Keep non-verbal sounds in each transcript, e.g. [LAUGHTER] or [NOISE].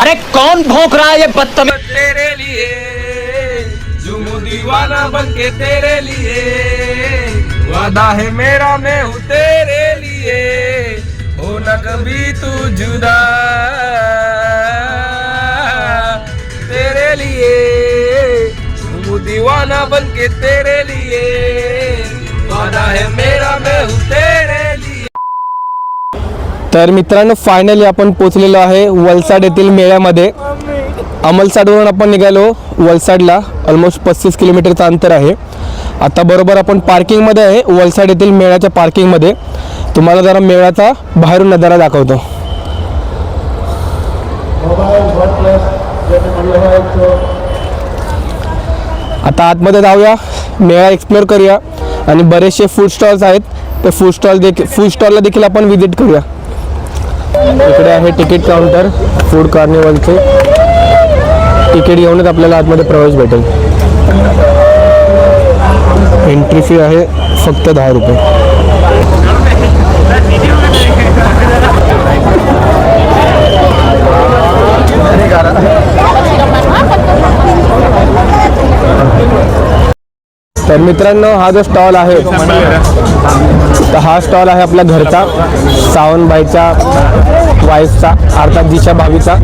अरे कौन भौंक रहा है ये बदतमीज? तेरे लिए दीवाना बन के तेरे लिए। वादा है मेरा, मैं हूँ तेरे लिए। हो न कभी तू जुदा। तेरे लिए झूमू दीवाना बन के तेरे लिए। वादा है मेरा, मैं हूँ तर मित्रांनो फायनली आपण पोचलेलो आहे वलसाड येथील मेळ्यामध्ये. अमलसाडवरून आपण निघालो वलसाडला. ऑलमोस्ट पस्तीस किलोमीटरचं अंतर आहे. आता बरोबर आपण पार्किंगमध्ये आहे वलसाड येथील मेळ्याच्या पार्किंगमध्ये तुम्हाला जरा मेळ्याचा बाहेरून नजारा दाखवतो. आता आतमध्ये जाऊया मेळा एक्सप्लोअर करूया. आणि बरेचसे फूड स्टॉल्स आहेत. ते फूड स्टॉल देखील फूड स्टॉलला देखील आपण व्हिजिट करूया. इकडे आहे तिकीट काउंटर फूड कार्निवलचे तिकीट घेऊनच आपल्याला आतमध्ये प्रवेश भेटेल. एंट्री फी आहे फक्त दहा रुपये. तर मित्रांनो हा जो स्टॉल आहे तर हा स्टॉल आहे आपल्या घरचा सावनबाईचा वाईफचा अर्थात दिशा भावीचा.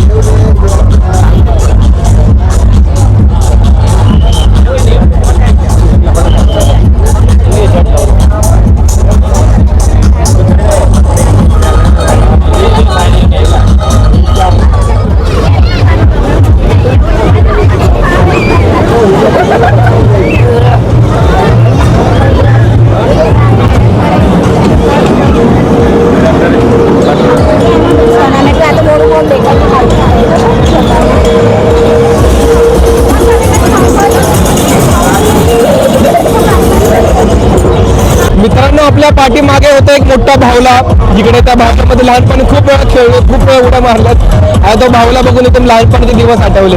आपल्या पाठीमागे होता एक मोठा भावला जिकडे त्या भावल्यामध्ये लहानपणी खूप वेळा खेळलो खूप वेळा उड्या मारल्यात. आणि तो भावला बघून एकदम लहानपणीचे दिवस आठवले.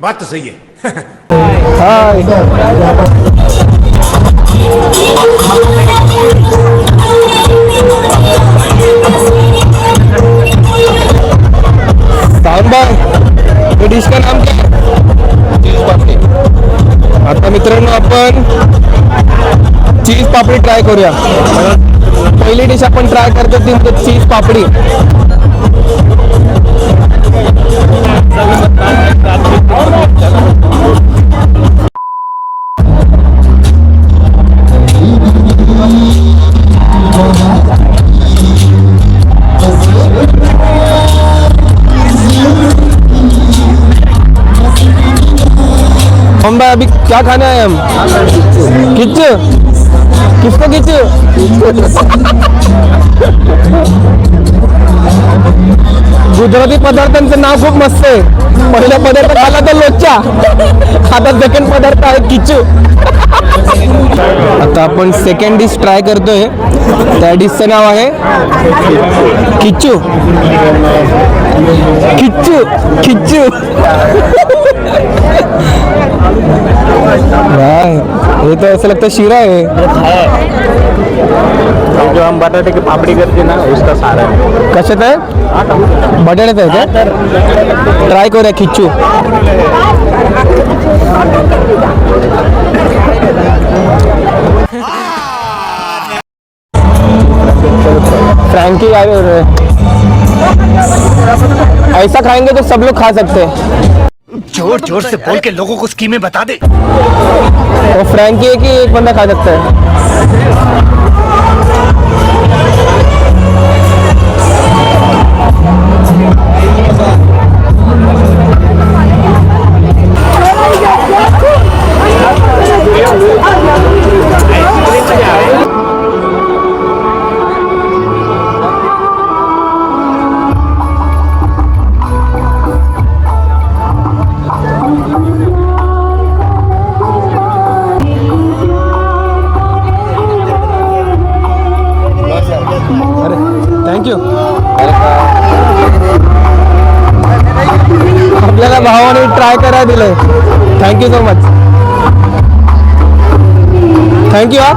बात सही है [LAUGHS] हाय. पापडी ट्राय करूया. पहिली डिश आपण ट्राय करतो ती चीज़ पापडी. हम भाई अभी क्या खाने आए हम? किच्चू। किसको किच्चू हो? गुजराती पदार्थांचं नाव खूप मस्त आहे. पहिला पदार्थ खाला तर लोचा आता सेकंड पदार्थ आहे किचू आता आपण सेकंड डिश ट्राय करतोय. त्या डिशचं नाव आहे किच्चू किच्चू किच्चू ये तो ऐसा लगता है शीरा है। जो हम बटाटे की पापड़ी करते हैं ना उसका सारा है। कशात आहे बटाट्यात आहे का ट्राय करूया खिच्चू फ्रैंकी आए हुए ऐसा खाएँगे तो सब लोग खा सकते हैं। जोर जोर से बोल के लोगों को स्कीमें बता दे। वो फ्रैंकी है कि एक बंदा खा सकता है? आपल्याला भावाने ट्राय करायला दिलंय. थँक्यू सो मच थँक्यू हा.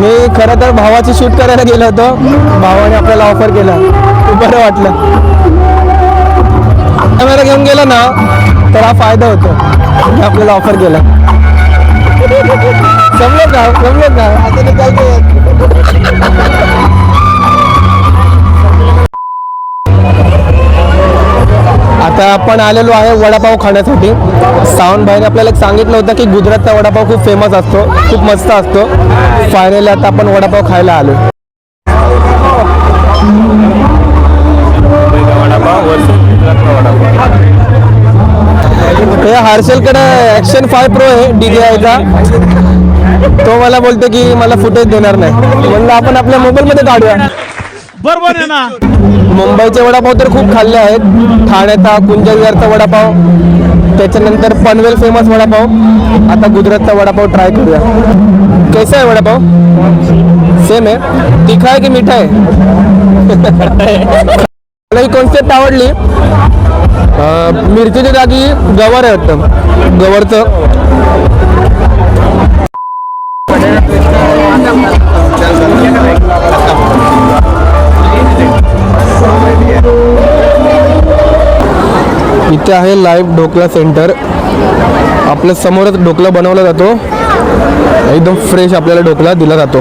मी खरं तर भावाची शूट करायला गेलो होतो. भावाने आपल्याला ऑफर केला. बरं वाटलं. कॅमेरा घेऊन गेला ना तर हा फायदा होतो. की आपल्याला ऑफर केला. समजत का? समजलं का? आता आपण आलेलो आहे वडापाव खाण्यासाठी. सावंतभाईने आपल्याला एक सांगितलं होतं की गुजरातचा वडापाव खूप फेमस असतो खूप मस्त असतो. फायनली आता आपण वडापाव खायला आलो. हे हर्षलकडे ॲक्शन फाय प्रो आहे डी जे आयचा. तो मला बोलतो की मला फुटेज देणार नाही. म्हणलं आपण आपल्या मोबाईलमध्ये काढूया. बरोबर आहे ना? मुंबईचे वडापाव तर खूप खाल्ले आहेत. ठाण्याचा कुंजविहारचा वडापाव त्याच्यानंतर पनवेल फेमस वडापाव. आता गुजरातचा वडापाव ट्राय करूया. कैसा आहे वडापाव? सेम आहे. तिखा आहे की मिठा आहे? मला ही कॉन्सेप्ट आवडली. मिरचीच्या जागी गवर आहे वाटतं. गवरचं. इथे आहे लाईव्ह ढोकळा सेंटर आपल्या समोरच ढोकला बनवला जातो. एकदम फ्रेश आपल्याला ढोकला दिला जातो.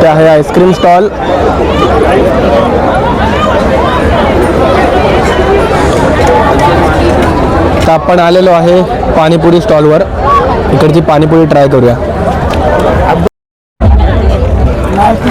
ते आहे आईस्क्रीम स्टॉल तर आपण आलेलो आहे पाणीपुरी स्टॉलवर इकडची पाणीपुरी ट्राय करूया.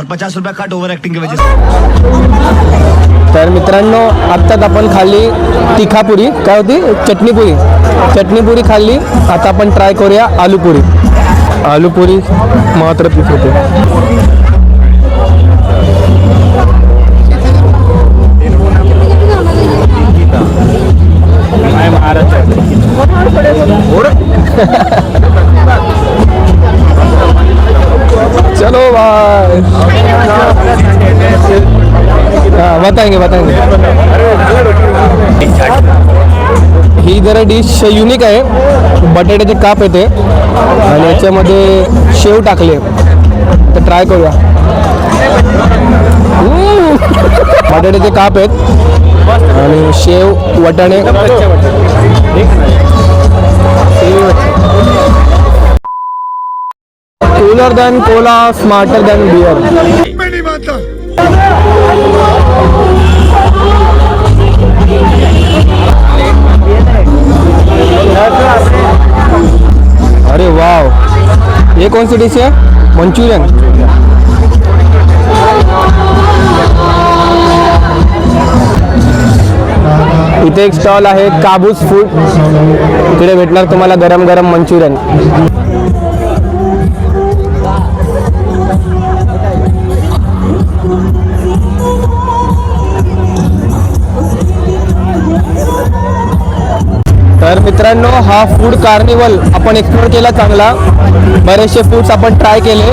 और पचास रुपया कट ओवर एक्टिंग की वजह से। तर मित्रांनो आत्ताच आपण खाल्ली तिखापुरी काय होती? चटणीपुरी चटणीपुरी खाल्ली. आता आपण ट्राय करूया आलूपुरी आलूपुरी मात्र पीस होते. बताएंगे बताएंगे। ही जरा डिश युनिक आहे. बटाट्याचे काप येते. आणि याच्यामध्ये शेव टाकले तर ट्राय करूया. बटाट्याचे काप आहेत. आणि शेव वटाणे. Cooler than cola smarter than beer ये कौन सी डिश है? मंचूरियन। इथे एक स्टॉल आहे काबूस फूड. इकडे भेटणार तुम्हाला गरम गरम मंचुरियन. तर मित्रांनो हा फूड कार्निवल आपण एक्सप्लोर केला चांगला. बरेचसे फूड्स आपण ट्राय केले.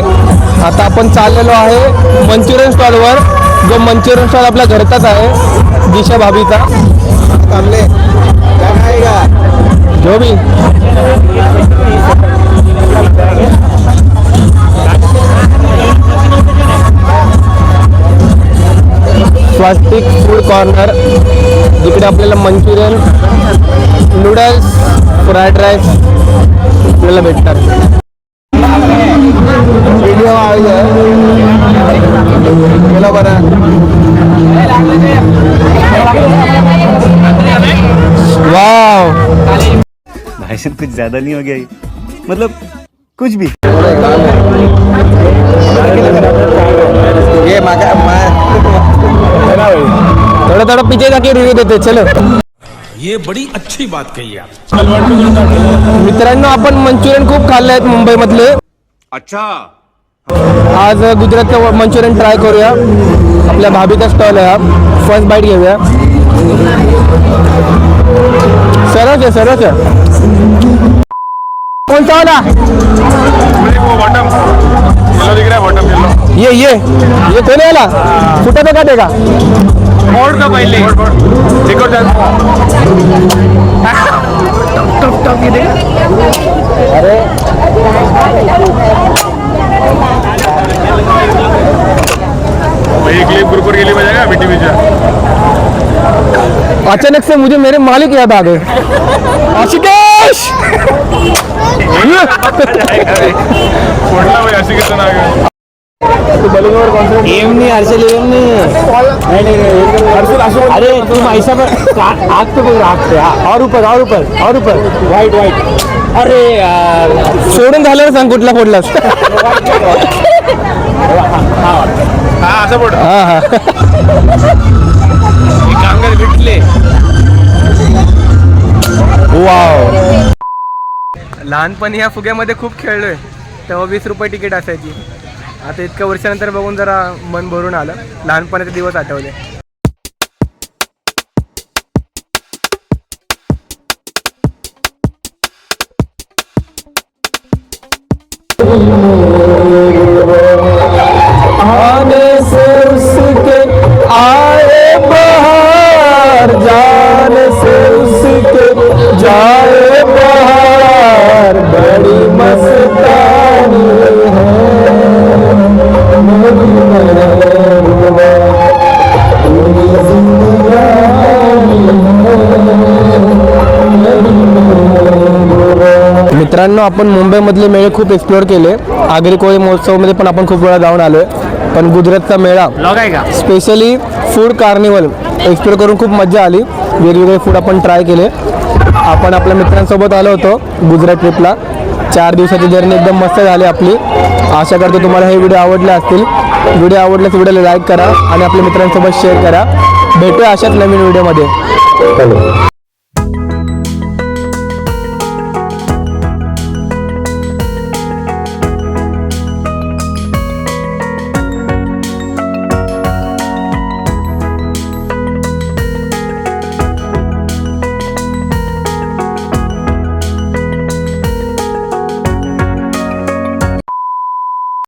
आता आपण चाललेलो आहे मंचुरियन स्टॉलवर जो मंचुरियन स्टॉल आपल्या घरचाच आहे दिशा भाभीचा. जो भी स्वास्तिक फूड कॉर्नर जिकडे आपल्याला मंचुरियन नूडल्स फ्राईड राईस आपल्याला भेटतात. व्हिडिओ गेला बरं. वाव. भाई साहब कुछ ज्यादा नहीं हो गया ये? मतलब कुछ भी. थोड़ा थोड़ा पीछे जाके रिव्ह्यू देते चलो. ये बड़ी अच्छी बात कही आप। मित्रांनो आपण मंचुरियन खूप खाल्ले आहेत मुंबईमधले. अच्छा. आज गुजरातचं मंचुरियन ट्राय करूया. आपल्या भाभीचा स्टॉल आहे हा. फर्स्ट बाईट घेऊया. सरस आहे सरस आहे. कोणता वाला? ये ये. ये कोणी आला. फुटत का? पहले देखो ये अरे क्लिप ग्रुप के लिए बजाएगा अचानक से मुझे मेरे मालिक याद आ गए। आशिकेश [LAUGHS] [LAUGHS] आशिकेश एमनी हर्षल एमनी अरे तुम ऐसा पर आग पे कोई आग पे हाँ, और ऊपर और ऊपर और ऊपर। वाइट वाइट अरे सोडून झाल्यावर सांग कुठला फोडलास? हा हा वाव लहानपणी ह्या फुग्यामध्ये खूप खेळलोय. तेव्हा वीस रुपये तिकीट असायची. आता इतक्या वर्षानंतर बघून जरा मन भरून आलं. लहानपणाचे दिवस आठवले. मित्रांनो आपण मुंबईमधले मेळे खूप एक्सप्लोअर केले. आगरी कोळी महोत्सवमध्ये पण आपण खूप वेळा जाऊन आलोय. पण गुजरातचा मेळा स्पेशली फूड कार्निवल एक्सप्लोअर करून खूप मजा आली. वेगवेगळे फूड आपण ट्राय केले. आपण आपल्या मित्रांसोबत आलो होतो गुजरात ट्रिपला चार दिवसाची जर्नी एकदम मस्त झाली आपली. आशा करतो तुम्हाला हे व्हिडिओ आवडले असतील. व्हिडिओ आवडल्यास व्हिडिओला लाईक करा आणि आपल्या मित्रांसोबत शेअर करा. भेटूया अशाच नवीन व्हिडिओमध्ये